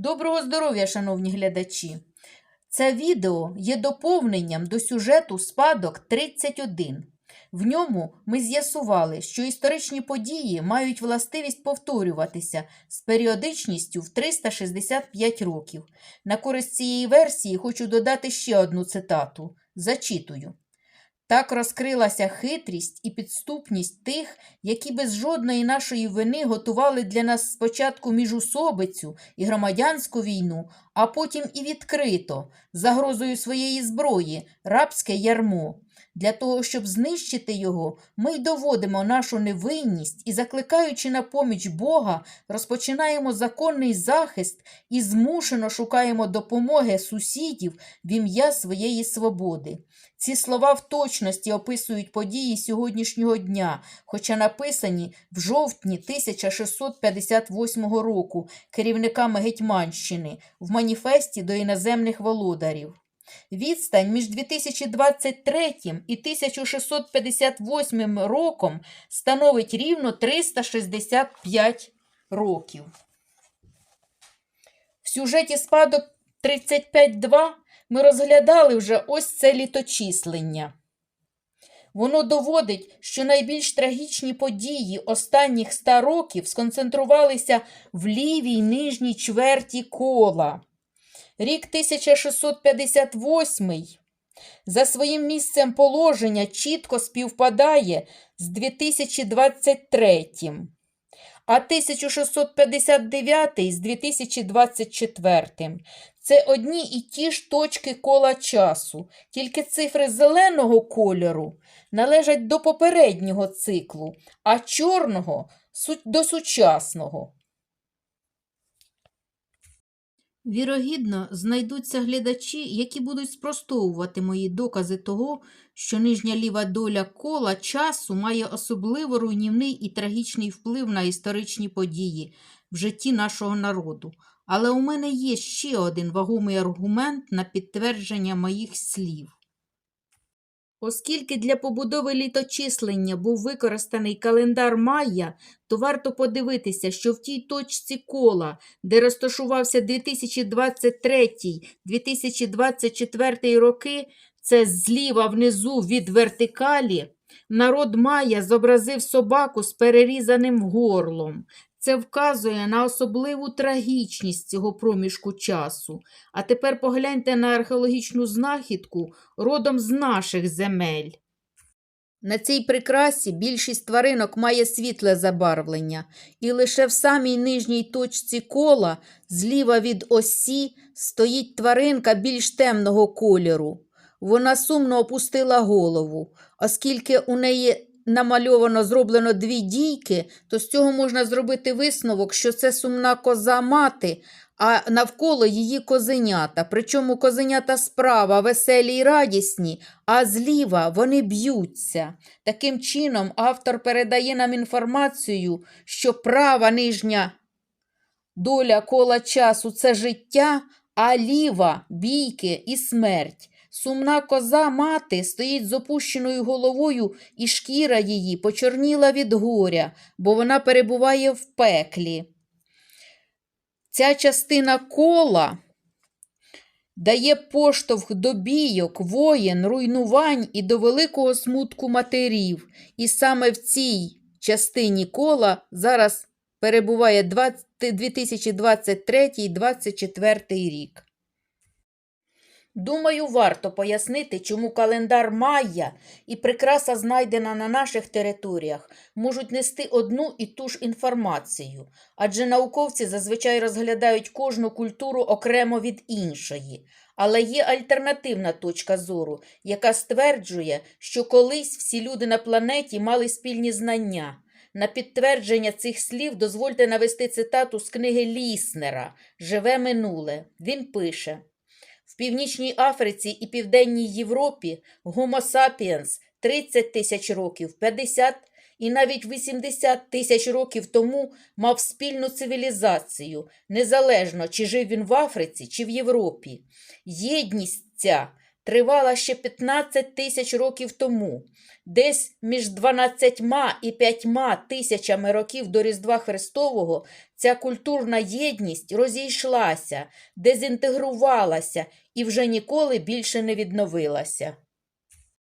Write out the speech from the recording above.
Доброго здоров'я, шановні глядачі! Це відео є доповненням до сюжету Спадок 31. В ньому ми з'ясували, що історичні події мають властивість повторюватися з періодичністю в 365 років. На користь цієї версії хочу додати ще одну цитату. Зачитую. Так розкрилася хитрість і підступність тих, які без жодної нашої вини готували для нас спочатку міжусобицю і громадянську війну, а потім і відкрито, загрозою своєї зброї, рабське ярмо. Для того, щоб знищити його, ми й доводимо нашу невинність і, закликаючи на поміч Бога, розпочинаємо законний захист і змушено шукаємо допомоги сусідів в ім'я своєї свободи. Ці слова в точності описують події сьогоднішнього дня, хоча написані в жовтні 1658 року керівниками Гетьманщини в маніфесті до іноземних володарів. Відстань між 2023 і 1658 роком становить рівно 365 років. В сюжеті спадок 35.2 ми розглядали вже ось це літочислення. Воно доводить, що найбільш трагічні події останніх ста років сконцентрувалися в лівій нижній чверті кола. Рік 1658 за своїм місцем положення чітко співпадає з 2023, а 1659 з 2024. Це одні і ті ж точки кола часу, тільки цифри зеленого кольору належать до попереднього циклу, а чорного до сучасного. Вірогідно, знайдуться глядачі, які будуть спростовувати мої докази того, що нижня ліва доля кола часу має особливо руйнівний і трагічний вплив на історичні події в житті нашого народу. Але у мене є ще один вагомий аргумент на підтвердження моїх слів. Оскільки для побудови літочислення був використаний календар Майя, то варто подивитися, що в тій точці кола, де розташувався 2023-2024 роки, це зліва внизу від вертикалі, народ Майя зобразив собаку з перерізаним горлом. Це вказує на особливу трагічність цього проміжку часу. А тепер погляньте на археологічну знахідку родом з наших земель. На цій прикрасі більшість тваринок має світле забарвлення, і лише в самій нижній точці кола, зліва від осі, стоїть тваринка більш темного кольору. Вона сумно опустила голову, оскільки у неї намальовано зроблено дві дійки, то з цього можна зробити висновок, що це сумна коза мати, а навколо її козенята. Причому козенята справа веселі й радісні, а зліва вони б'ються. Таким чином, автор передає нам інформацію, що права нижня доля кола часу це життя, а ліва бійки і смерть. Сумна коза мати стоїть з опущеною головою, і шкіра її почорніла від горя, бо вона перебуває в пеклі. Ця частина кола дає поштовх до бійок, воєн, руйнувань і до великого смутку матерів. І саме в цій частині кола зараз перебуває 2023-2024 рік. Думаю, варто пояснити, чому календар Майя і прикраса, знайдена на наших територіях, можуть нести одну і ту ж інформацію, адже науковці зазвичай розглядають кожну культуру окремо від іншої. Але є альтернативна точка зору, яка стверджує, що колись всі люди на планеті мали спільні знання. На підтвердження цих слів дозвольте навести цитату з книги Ліснера Живе минуле. Він пише. Північній Африці і Південній Європі Homo sapiens 30 тисяч років, 50 і навіть 80 тисяч років тому мав спільну цивілізацію, незалежно чи жив він в Африці, чи в Європі. Єдність ця тривала ще 15 тисяч років тому. Десь між 12 і 5 тисячами років до Різдва Христового ця культурна єдність розійшлася, дезінтегрувалася і вже ніколи більше не відновилася.